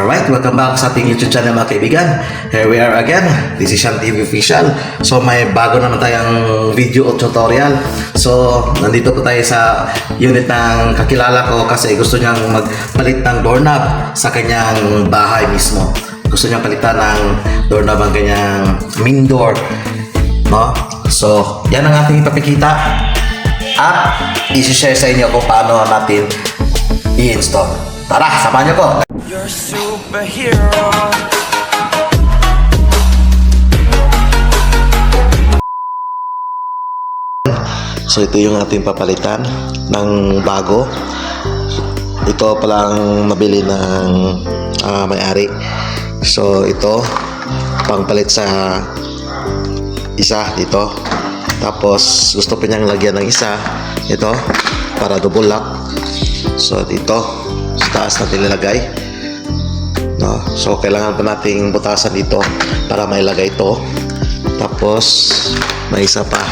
Alright, welcome back sa ating YouTube channel mga kaibigan. Here we are again, this is Shan TV Official. So may bago naman tayong video o tutorial. So nandito po tayo sa unit ng kakilala ko kasi gusto niyang magpalit ng doorknob sa kanyang bahay mismo. Gusto niyang palitan ng doorknob ang kanyang main door. No? So, yan ang ating ipapikita. At isi-share sa inyo kung paano natin i-install. Tara, samahan niyo ko. You're superhero. So ito yung ating papalitan ng bago. Ito palang nabili ng ah, may-ari. So ito pangpalit sa isa dito. Tapos gusto pa niyang lagyan ng isa ito para double lock. So dito sa taas natin ilalagay. No? So kailangan pa nating butasan dito para mailagay ito. Tapos may isa pa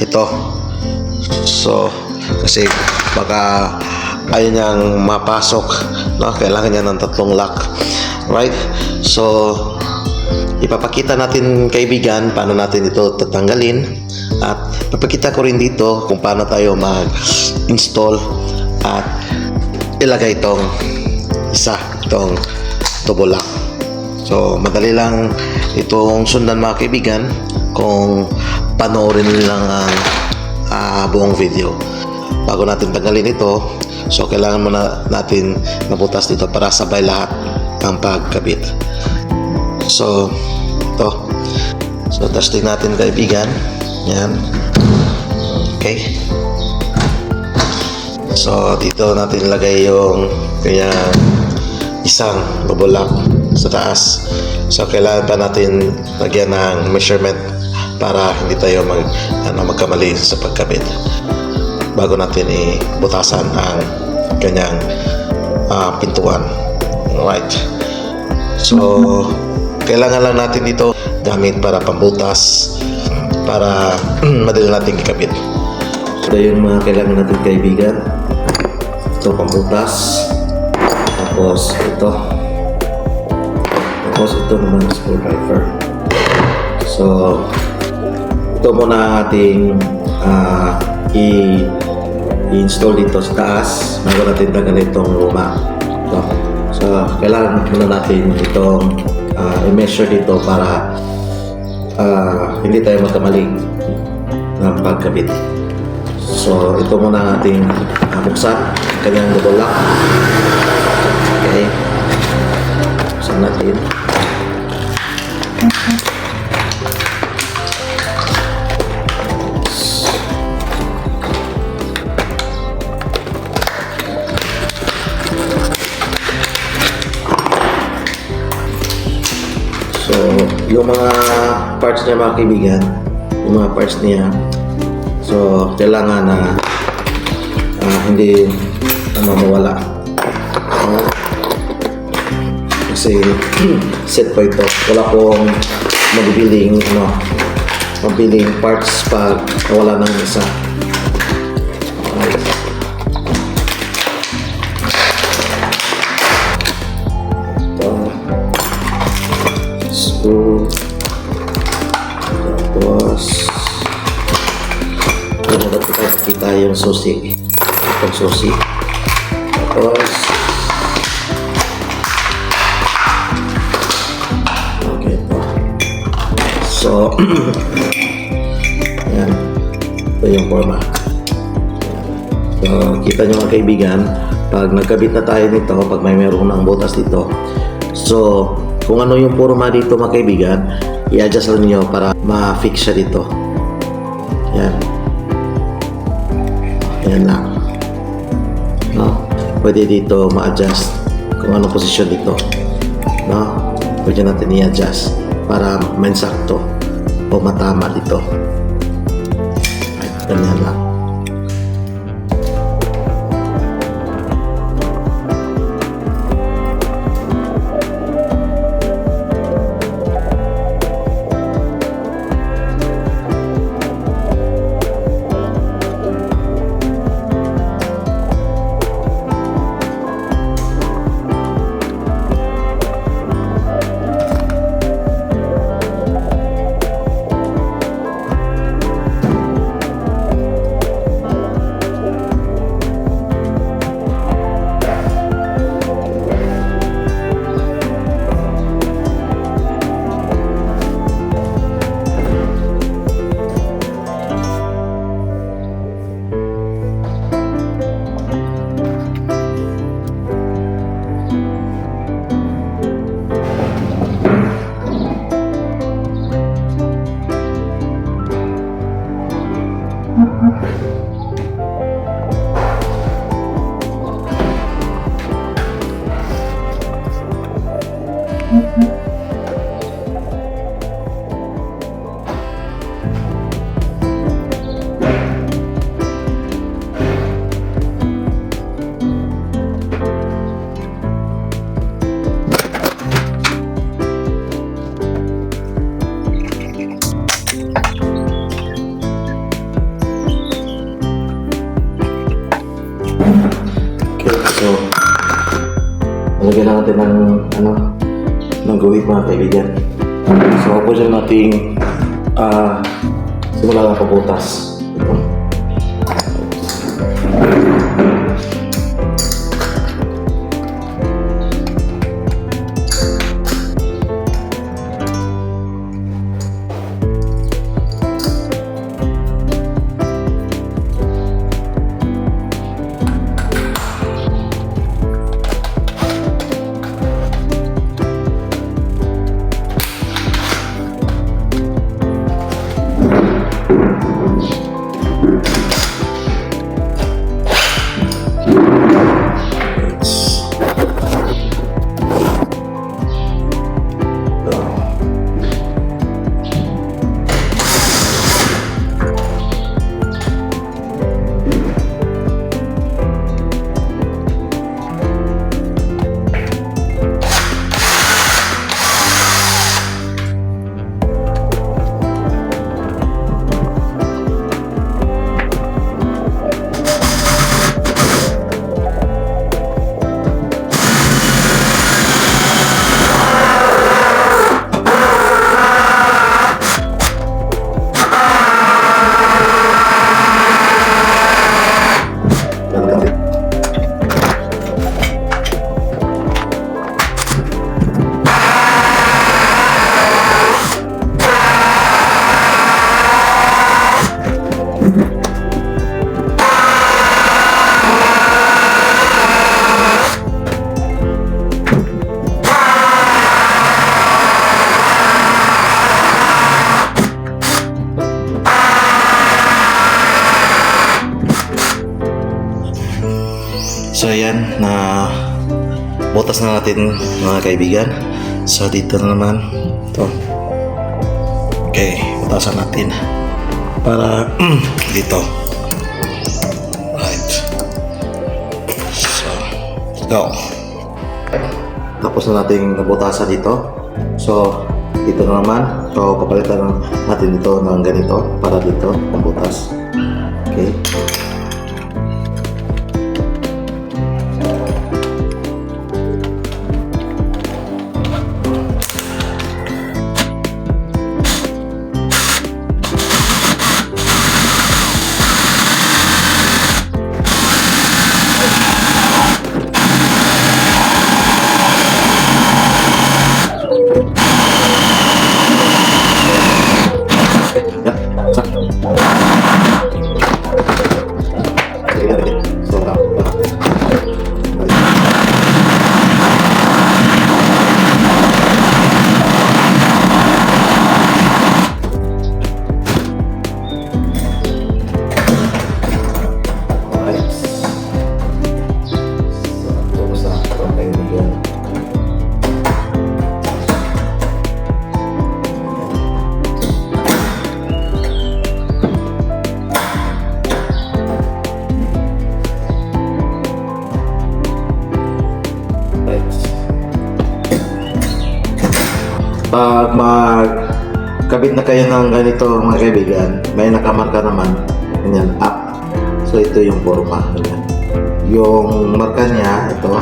ito So, kasi baka ayaw niyang mapasok, no? Kailangan niya ng tatlong lock. Right? So, ipapakita natin kaibigan paano natin ito tatanggalin at papakita ko rin dito kung paano tayo mag-install at ilagay itong isa, itong lock. So, madali lang itong sundan mga kaibigan kung panoorin lang ang ah, buong video. Bago natin tanggalin ito, so kailangan muna natin mabutas dito para sabay lahat ang pagkabit. So, ito. So, testing natin kaibigan. Yan. Okay. So, dito natin ilagay yung kaya isang lock sa taas. So, kailangan pa natin lagyan ng measurement para hindi tayo mag, ano, magkamali sa pagkabit bago natin ibutasan ang kanyang ah, pintuan. Alright. So, kailangan lang natin dito gamit para pambutas para madali natin ikabit. So, yung mga kailangan natin kaibigan. Ito pambutas. Tapos ito. Tapos ito naman screwdriver. So, ito muna ating i- i-install dito sa taas bago natin tanggalin itong luma. So, so kailangan muna natin itong ah, i-measure dito para ah, hindi tayo magkamali ng pagkabit. So, ito muna ating uh, buksan. Kanyang double lock. Natin. So, yung mga parts niya mga kaibigan, yung mga parts niya, so, kailangan na ah, hindi ano, mawala. Kasi set po ito. Wala pong mabibiling ano, mabibiling parts pag nawala ng isa. Ito screw tapos tayo pakita yung susi itong susi tapos so yan ito yung forma so kita nyo mga kaibigan pag nagkabit na tayo nito pag may meron ng butas dito So, kung ano yung forma dito mga kaibigan, i-adjust lang niyo para ma-fix siya dito. Yan. Yan lang. No? Pwede dito ma-adjust kung anong posisyon dito. No? Pwede natin i-adjust para mansakto o matama dito. Ay, ganyan lang. Natin ng, ano, ng guhit mga kaibigan. So, po dyan nating ah simula ng pabutas. Ito. Ayan, na butas na natin mga kaibigan. So dito na naman. Ito. Okay, butasan natin. Para dito. Right. So, go. Tapos na natin nabutasan dito. So, dito na naman. So, papalitan natin dito ng ganito para dito, pambutas. Okay. Pag magkabit na kayo ng ganito mga kaibigan, may nakamarka naman, ganyan, up. So ito yung forma, ganyan. Yung marka niya, ito,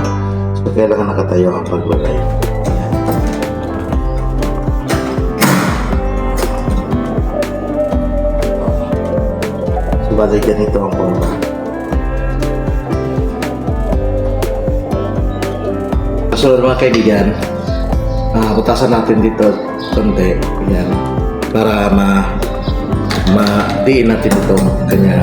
so kailangan nakatayo ang paglagay. So bali ganito ang forma. So mga kaibigan, ah butasan natin dito konti, yan, para ma ma-diin natin ito kanya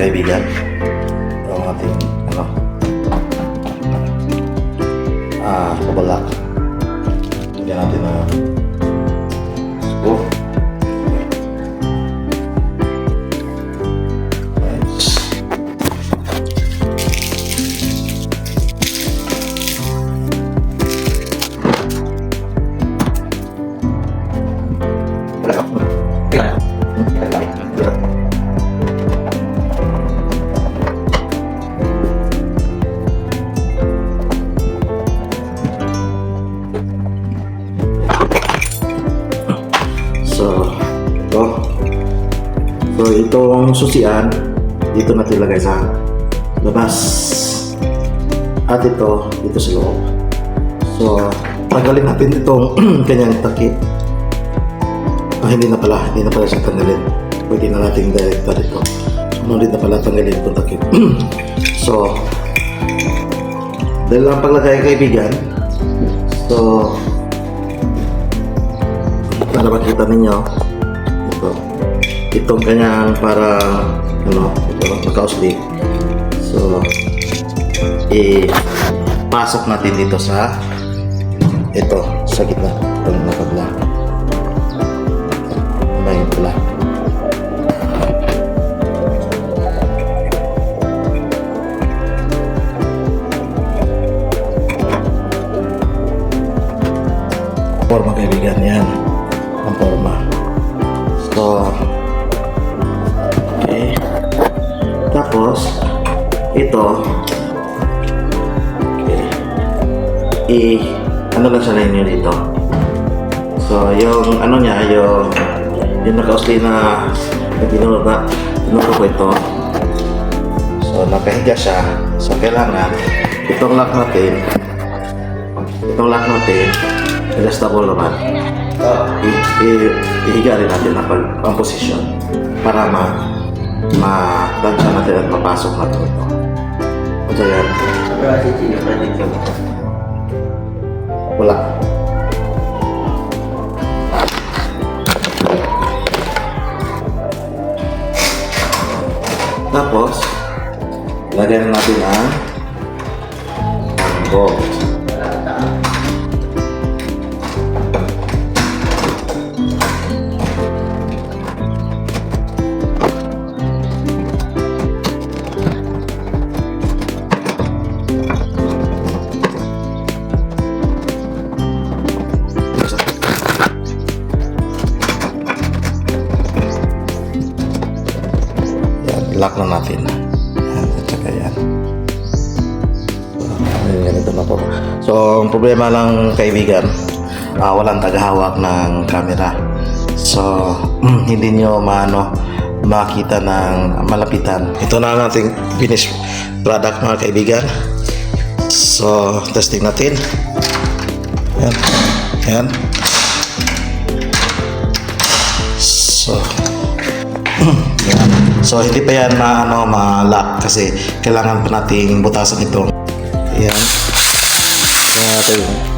kaibigan. Itong susian, dito natin ilagay sa labas. At ito, dito sa loob. So, tanggalin natin itong kanyang takip. Ah, hindi na pala, hindi na pala siya tanggalin. Pwede na natin direkta dito. Sumunod na pala tanggalin itong takip. so, dahil lang paglagay kaibigan, so, para makita ninyo itong kanyang para ano nakausli so ipasok natin dito sa ito sa gitna itong nakabla may pula forma kaibigan yan. Ang forma. So, Tapos, ito, okay. I, ano lang sa ninyo dito. So, yung ano niya, yung, yung nakausli na, na binura ko ito. So, nakahiga siya. So, kailangan, itong lock natin, itong lock natin, adjustable naman i- i- ihiga rin natin pag, ang posisyon para ma ma-tansya natin at mapasok natin ito. So yan, wala. Tapos, lagyan natin ang ang lock na natin. Yan, at saka yan. So, ayun, ganito na po. So, ang problema lang kaibigan, ah, walang tagahawak ng camera. So, hindi nyo maano, makita ng malapitan. Ito na ang ating finished product mga kaibigan. So, testing natin. Yan. Yan. So, yan. So, hindi pa yan ma, ano, ma-lock kasi kailangan pa nating butasan ito. Yan. Kaya natin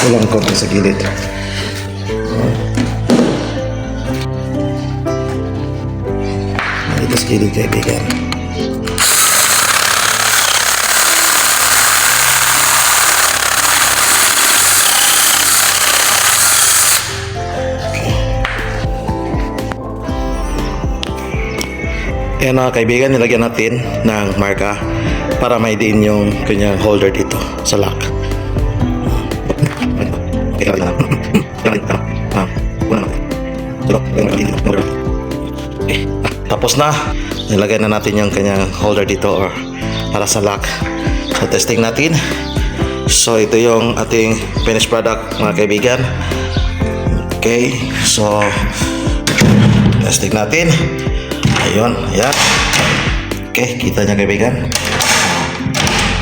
Kulang konti sa gilid. Ito sa gilid kaibigan. Yan mga kaibigan, nilagyan natin ng marka para maidiin yung kanyang holder dito sa lock. Okay. Tapos na. Nilagay na natin yung kanyang holder dito or para sa lock. So, testing natin. So, ito yung ating finished product mga kaibigan. Okay. So, testing natin. Ayun. Ayan. Okay. Kita niya kaibigan.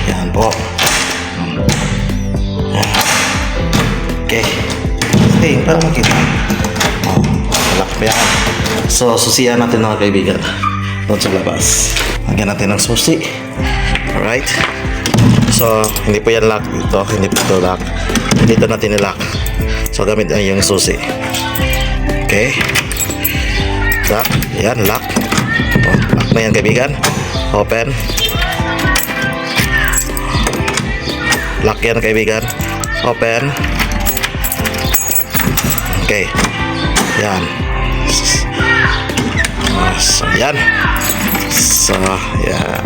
Yan po. Yan. Okay. Testing para makita. Lock pa yan. So, susiyan natin mga kaibigan. Doon sa labas. Lagyan natin ng susi. Alright. So, hindi po yan lock dito. Hindi po ito lock. Dito natin i-lock. So, gamit ay yung susi. Okay. Lock. Yan, lock. Oh, lock na yan, kaibigan. Open. Lock yan, kaibigan. Open. Okay. Yan. So, yan. So, yan.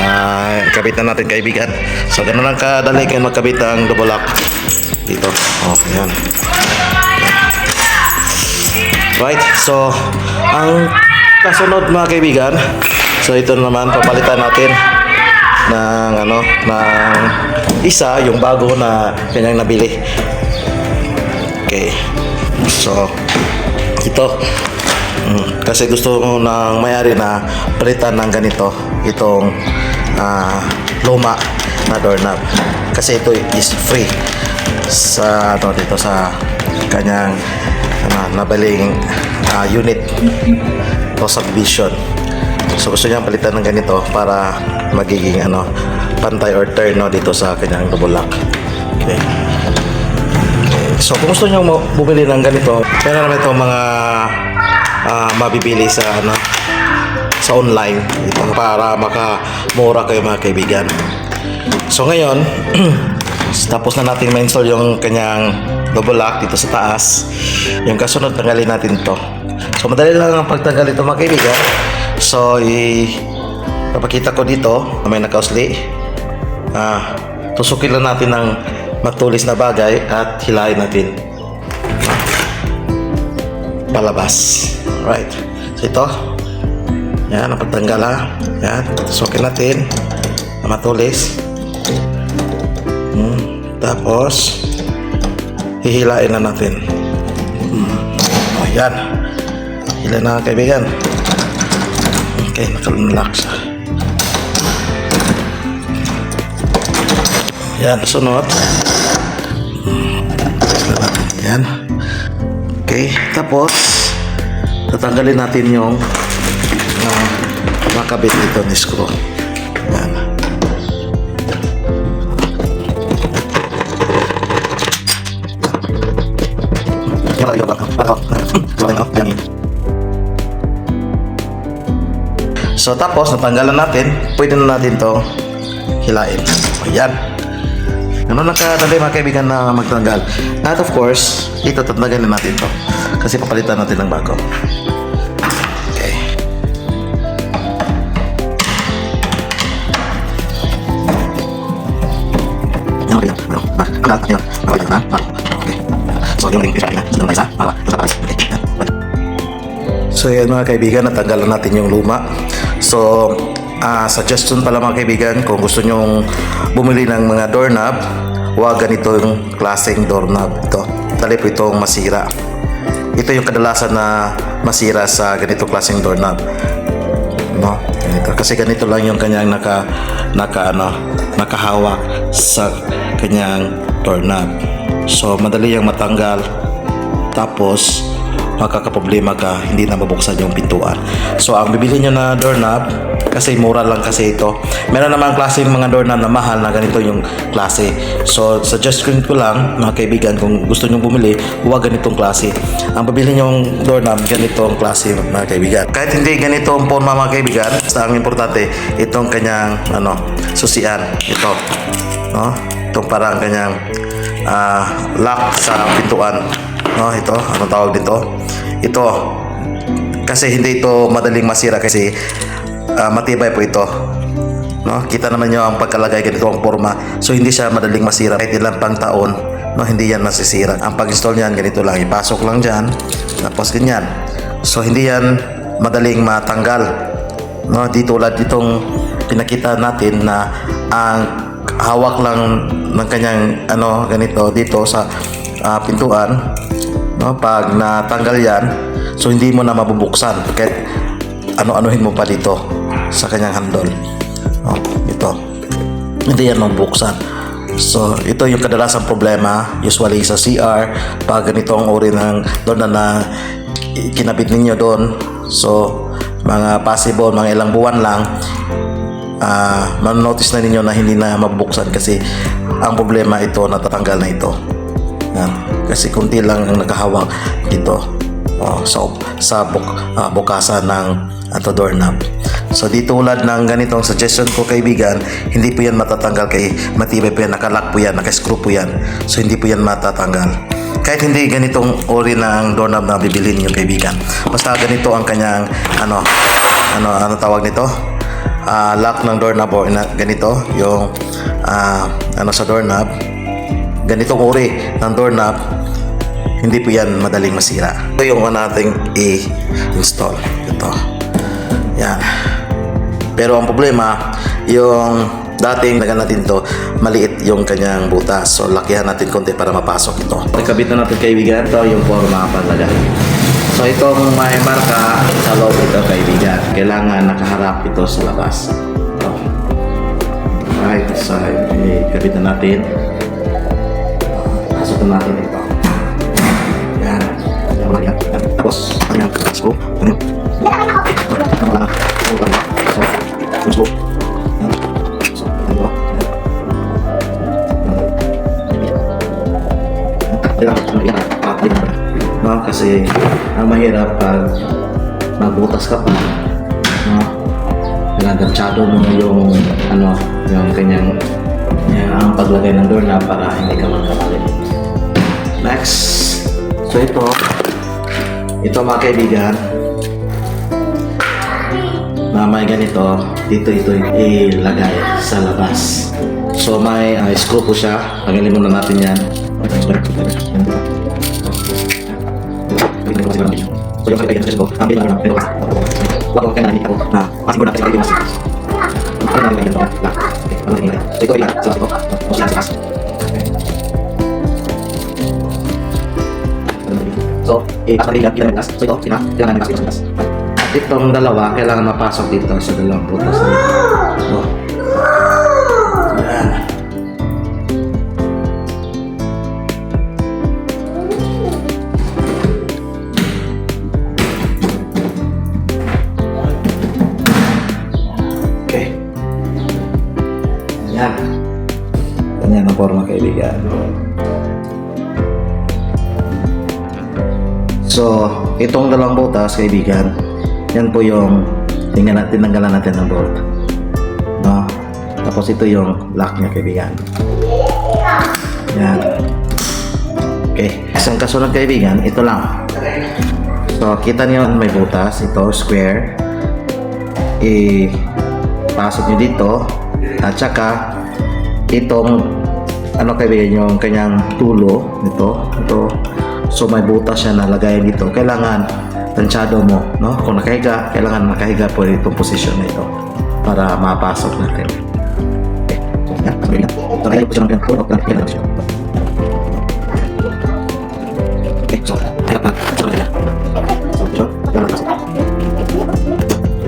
Na, kabit na natin kaibigan. So, ganun lang kadali kayo magkabit ang double lock. Dito. Oh, yan. Right. So, ang kasunod mga kaibigan. So, ito naman papalitan natin ng ano, ng isa, yung bago na kanyang nabili. So, ito. Kasi gusto ko ng mayari na palitan ng ganito itong ah, luma na doorknob. Kasi ito is free sa ano dito sa kanyang ano, nabaling ah, unit o subdivision. So gusto niyang palitan ng ganito para magiging ano pantay or turn no, dito sa kanyang double lock. Okay So kung gusto niyo mo- bumili ng ganito, meron naman itong mga ah, mabibili sa ano sa online ito para makamura kayo mga kaibigan. So ngayon, tapos na natin ma-install yung kanyang double lock dito sa taas. Yung kasunod, tanggalin natin to. So madali lang ang pagtanggal ito mga kaibigan. So i papakita ko dito may nakausli. Ah, tusukin lang natin ng matulis na bagay at hilahin natin palabas. Right. So ito. Yan, ang pagtanggal ha. Yan, tusukin natin na matulis. Hmm. Tapos, hihilain na natin. Hmm. Ayan. Hila na kaibigan. Okay, nakalunlock siya. Yan, sunod. Tapos tatanggalin natin yung uh, makabit dito ni screw. So tapos natanggalan natin, pwede na natin to hilain. Ayan. Ano lang kadali mga kaibigan na magtanggal. At of course, ito tatanggalin natin to. Kasi papalitan natin ng bago. Okay. Okay. Ah? Ah, okay. So, yung ring na. Sa isa. Ah, sa. Okay. So yan mga kaibigan, natanggalan natin yung luma. So, ah suggestion pala mga kaibigan, kung gusto nyong bumili ng mga doorknob, huwag ganito yung klaseng doorknob. Ito, dali po itong masira. Ito yung kadalasan na masira sa ganito klaseng doorknob. No? Ganito. Kasi ganito lang yung kanyang naka, naka, ano, nakahawak sa kanyang doorknob. So, madali yung matanggal. Tapos, makakaproblema ka, hindi na mabuksan yung pintuan. So, ang bibili nyo na doorknob, kasi mura lang kasi ito. Meron naman klase yung mga doorknob na mahal na ganito yung klase. So, suggestion ko lang, mga kaibigan, kung gusto nyo bumili, huwag ganitong klase. Ang nyo yung doorknob, ganito ang klase, mga kaibigan. Kahit hindi ganito ang forma, mga kaibigan, basta ang importante, itong kanyang, ano, susian. Ito. No? Itong parang kanyang ah, lock sa pintuan. No, ito, ano tawag dito? Ito. kasi hindi ito madaling masira kasi ah, matibay po ito. No, kita naman niyo ang pagkalagay ganito ang forma. So hindi siya madaling masira kahit ilang pang taon. No, hindi yan masisira. Ang pag-install niyan ganito lang, ipasok lang diyan. Tapos ganyan. So hindi yan madaling matanggal. No, di tulad itong pinakita natin na ang hawak lang ng kanyang ano ganito dito sa ah, pintuan. No, pag natanggal yan, so hindi mo na mabubuksan kahit ano-anuhin mo pa dito sa kanyang handle. Oh, ito. Hindi yan mabuksan. So, ito yung kadalasang problema usually sa CR pag ganito uri ng doon na, na kinabit ninyo doon. So, mga possible, mga ilang buwan lang, ah manonotice na ninyo na hindi na mabuksan kasi ang problema ito, natatanggal na ito. Yan. Kasi kunti lang ang nakahawak dito oh, sa, sa buk, ah, bukasan ng ato doorknob. So di tulad ng ganitong suggestion ko kaibigan, hindi po yan matatanggal kay matibay po yan, nakalock po yan, nakascrew po yan. So hindi po yan matatanggal. Kahit hindi ganitong uri ng doorknob na bibilhin niyo kaibigan. Basta ganito ang kanyang ano ano ano tawag nito? Ah, lock ng doorknob or ganito yung ah, ano sa doorknob ganitong uri ng doorknob hindi po yan madaling masira. Ito yung nating i-install. Ito. Yan. Pero ang problema, yung dating nagan natin to, maliit yung kanyang butas. So, lakihan natin konti para mapasok ito. Nakabit na natin kaibigan. Ito yung forma panlagay. So, itong may marka sa loob ito kaibigan. Kailangan nakaharap ito sa labas. Ito. Right. So, ikabit na natin. Na natin ito. Yan. Yan mga yan. Yan. Tapos, ano yan? Screw. Ano yan? Ano lang? Ano lang? So, yung screw. Yan. So, ano. No, kasi ang mahirap pag magbutas ka pa, no? Nagagansyado mo yung ano, yung kanyang yung ang paglagay ng doorknob para hindi ka magkamali. Next. So ito, ito mga kaibigan, na ganito, dito ito ilagay sa labas. So may uh, screw po siya. Tagalin muna natin yan. So yung kaibigan sa ang bilang So, asa rin kita ng gas. So, ito, sina, kailangan ng gas dito gas. At itong dalawa, kailangan mapasok dito sa dalawang butas na itong dalawang butas, kaibigan, yan po yung tingnan natin, tinanggalan natin ng bolt. No? Tapos ito yung lock niya, kaibigan. Yan. Okay. Isang kasunod, kaibigan, ito lang. So, kita niyo may butas. Ito, square. I-pasok niyo dito. At saka, itong ano kaibigan yung kanyang tulo nito ito so may butas siya na lagayan dito. Kailangan tansyado mo no? Kung nakahiga kailangan nakahiga po itong position na ito para mapasok natin okay so yan sabi na na yung position ng at yan ang position okay so hayap na so yan so ito yan ang pasok yan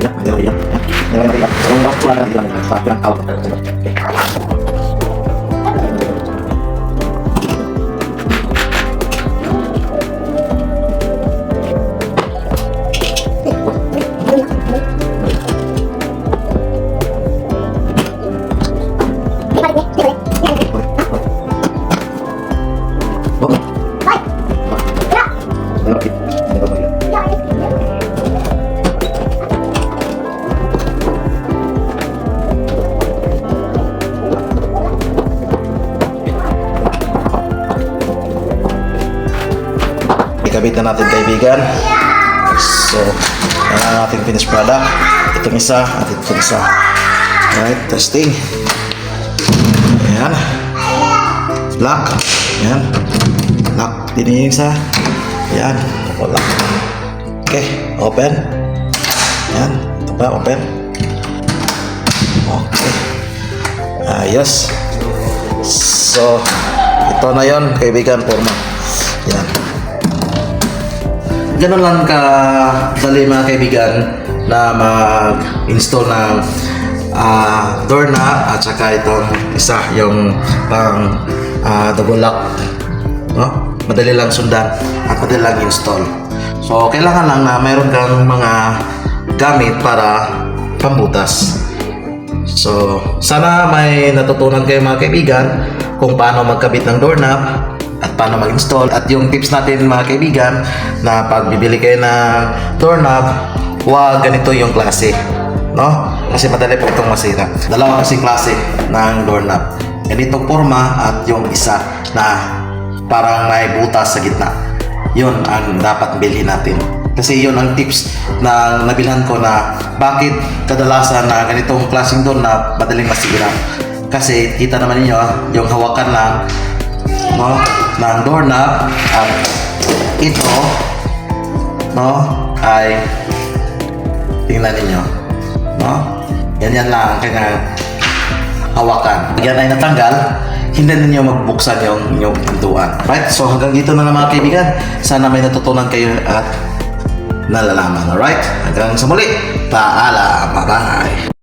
yan yan yan yan yan so yung bakit wala na yan yan out okay Ikabit na natin kaibigan. So, Yan ang ating finished product. Itong isa at itong isa. Alright, testing. Ayan. Lock. Ayan. Lock. Din yung isa. Ayan. Lock. Okay, open. Ayan. Ito pa, open. Okay. Ayos. So, ito na yon kaibigan, forma. Yan. Ganun lang ka dali mga kaibigan na mag-install ng ah, doorknob at saka itong isa yung pang ah, double lock. No? Madali lang sundan at madali lang install. So, kailangan lang na mayroon kang mga gamit para pambutas. So, sana may natutunan kayo mga kaibigan kung paano magkabit ng doorknob at paano mag-install. At yung tips natin mga kaibigan na pag bibili kayo ng doorknob, huwag ganito yung klase. No? Kasi madali po itong masira. Dalawa kasi klase ng doorknob. Ganitong forma at yung isa na parang may butas sa gitna. Yun ang dapat bilhin natin. Kasi yun ang tips na nabilhan ko na bakit kadalasan na ganitong klaseng doon na madaling masira. Kasi kita naman niyo yung hawakan lang no, ng doorknob at ito no, ay tingnan ninyo no, ganyan lang ang kanyang hawakan. Yan ay natanggal, hindi ninyo magbuksan yung inyong pintuan. Right? So hanggang dito na lang mga kaibigan. Sana may natutunan kayo at nalalaman. Alright? Hanggang sa muli. Paalam. Bye-bye.